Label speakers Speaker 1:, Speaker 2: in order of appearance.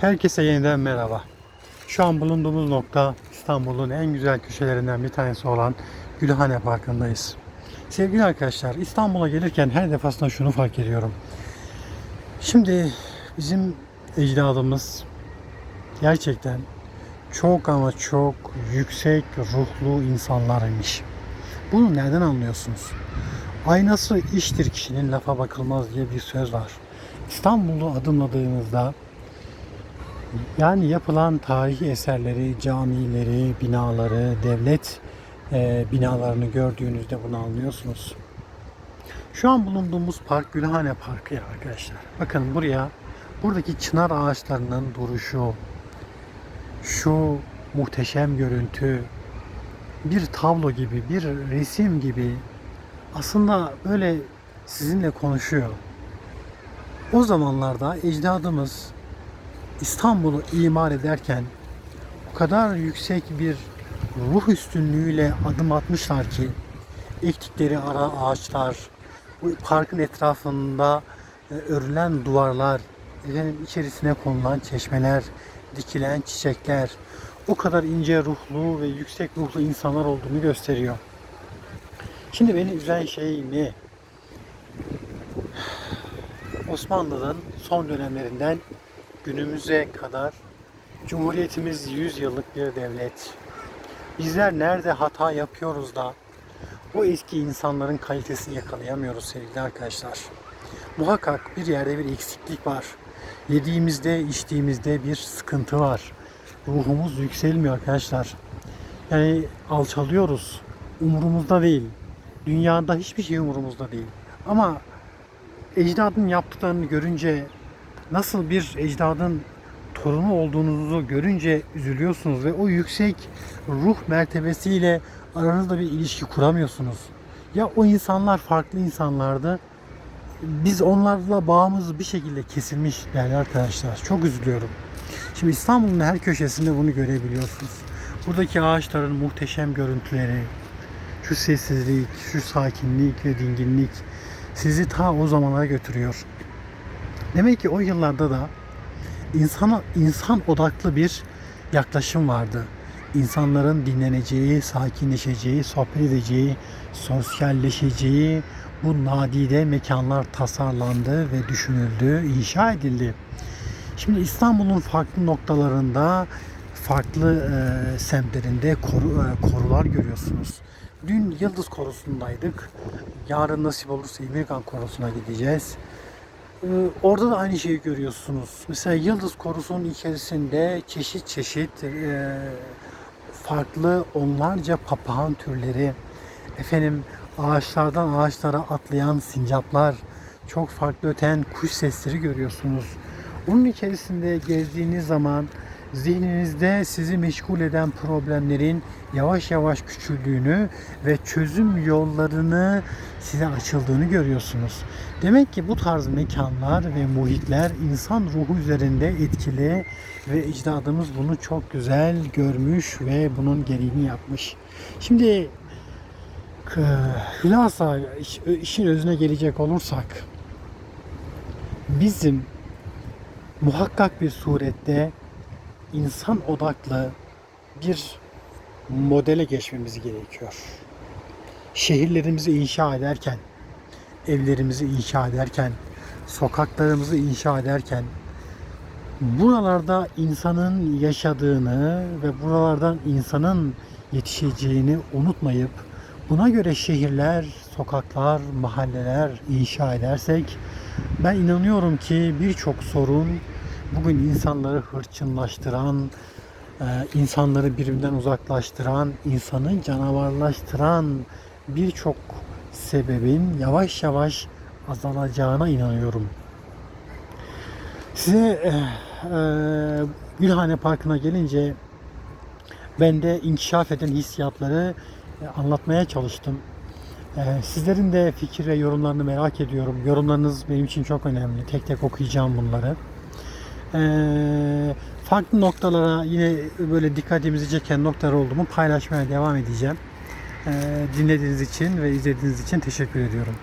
Speaker 1: Herkese yeniden merhaba. Şu an bulunduğumuz nokta İstanbul'un en güzel köşelerinden bir tanesi olan Gülhane Parkı'ndayız. Sevgili arkadaşlar, İstanbul'a gelirken her defasında şunu fark ediyorum. Şimdi bizim ecdadımız gerçekten çok ama çok yüksek ruhlu insanlarmış. Bunu nereden anlıyorsunuz? Aynası iştir kişinin lafa bakılmaz diye bir söz var. İstanbul'u adımladığınızda yani yapılan tarihi eserleri, camileri, binaları, devlet e, binalarını gördüğünüzde bunu anlıyorsunuz. Şu an bulunduğumuz park Gülhane Parkı ya arkadaşlar. Bakın buraya buradaki çınar ağaçlarının duruşu, şu muhteşem görüntü bir tablo gibi, bir resim gibi aslında böyle sizinle konuşuyor. O zamanlarda ecdadımız İstanbul'u imar ederken o kadar yüksek bir ruh üstünlüğüyle adım atmışlar ki ektikleri ara ağaçlar, bu parkın etrafında e, örülen duvarlar, efendim içerisine konulan çeşmeler, dikilen çiçekler o kadar ince ruhlu ve yüksek ruhlu insanlar olduğunu gösteriyor. Şimdi beni üzen şey ne? Osmanlı'nın son dönemlerinden günümüze kadar Cumhuriyetimiz 100 yıllık bir devlet. Bizler nerede hata yapıyoruz da o eski insanların kalitesini yakalayamıyoruz sevgili arkadaşlar. Muhakkak bir yerde bir eksiklik var. Yediğimizde, içtiğimizde bir sıkıntı var. Ruhumuz yükselmiyor arkadaşlar. Yani alçalıyoruz. Umurumuzda değil. Dünyada hiçbir şey umurumuzda değil. Ama ecdadın yaptıklarını görünce nasıl bir ecdadın torunu olduğunuzu görünce üzülüyorsunuz ve o yüksek ruh mertebesiyle aranızda bir ilişki kuramıyorsunuz. Ya o insanlar farklı insanlardı. Biz onlarla bağımız bir şekilde kesilmiş değerli arkadaşlar. Çok üzülüyorum. Şimdi İstanbul'un her köşesinde bunu görebiliyorsunuz. Buradaki ağaçların muhteşem görüntüleri, şu sessizlik, şu sakinlik ve dinginlik sizi ta o zamanlara götürüyor. Demek ki o yıllarda da insana insan odaklı bir yaklaşım vardı. İnsanların dinleneceği, sakinleşeceği, sohbet edeceği, sosyalleşeceği bu nadide mekanlar tasarlandı ve düşünüldü, inşa edildi. Şimdi İstanbul'un farklı noktalarında, farklı e, semtlerinde koru, e, korular görüyorsunuz. Dün Yıldız Korusu'ndaydık. Yarın nasip olursa İmirgan Korusu'na gideceğiz. Ee, orada da aynı şeyi görüyorsunuz. Mesela Yıldız Korusu'nun içerisinde çeşit çeşit e, farklı onlarca papağan türleri, efendim ağaçlardan ağaçlara atlayan sincaplar, çok farklı öten kuş sesleri görüyorsunuz. Onun içerisinde gezdiğiniz zaman zihninizde sizi meşgul eden problemlerin yavaş yavaş küçüldüğünü ve çözüm yollarını size açıldığını görüyorsunuz. Demek ki bu tarz mekanlar ve muhitler insan ruhu üzerinde etkili ve ecdadımız bunu çok güzel görmüş ve bunun gereğini yapmış. Şimdi hülasa iş- işin özüne gelecek olursak bizim muhakkak bir surette insan odaklı bir modele geçmemiz gerekiyor. Şehirlerimizi inşa ederken, evlerimizi inşa ederken, sokaklarımızı inşa ederken buralarda insanın yaşadığını ve buralardan insanın yetişeceğini unutmayıp buna göre şehirler, sokaklar, mahalleler inşa edersek ben inanıyorum ki birçok sorun bugün insanları hırçınlaştıran, e, insanları birbirinden uzaklaştıran, insanı canavarlaştıran birçok sebebin yavaş yavaş azalacağına inanıyorum. Size e, e, Gülhane Parkı'na gelince ben de inkişaf eden hissiyatları e, anlatmaya çalıştım. E, sizlerin de fikir ve yorumlarını merak ediyorum. Yorumlarınız benim için çok önemli. Tek tek okuyacağım bunları. Ee, farklı noktalara yine böyle dikkatimizi çeken noktalar oldu mu paylaşmaya devam edeceğim. Ee, dinlediğiniz için ve izlediğiniz için teşekkür ediyorum.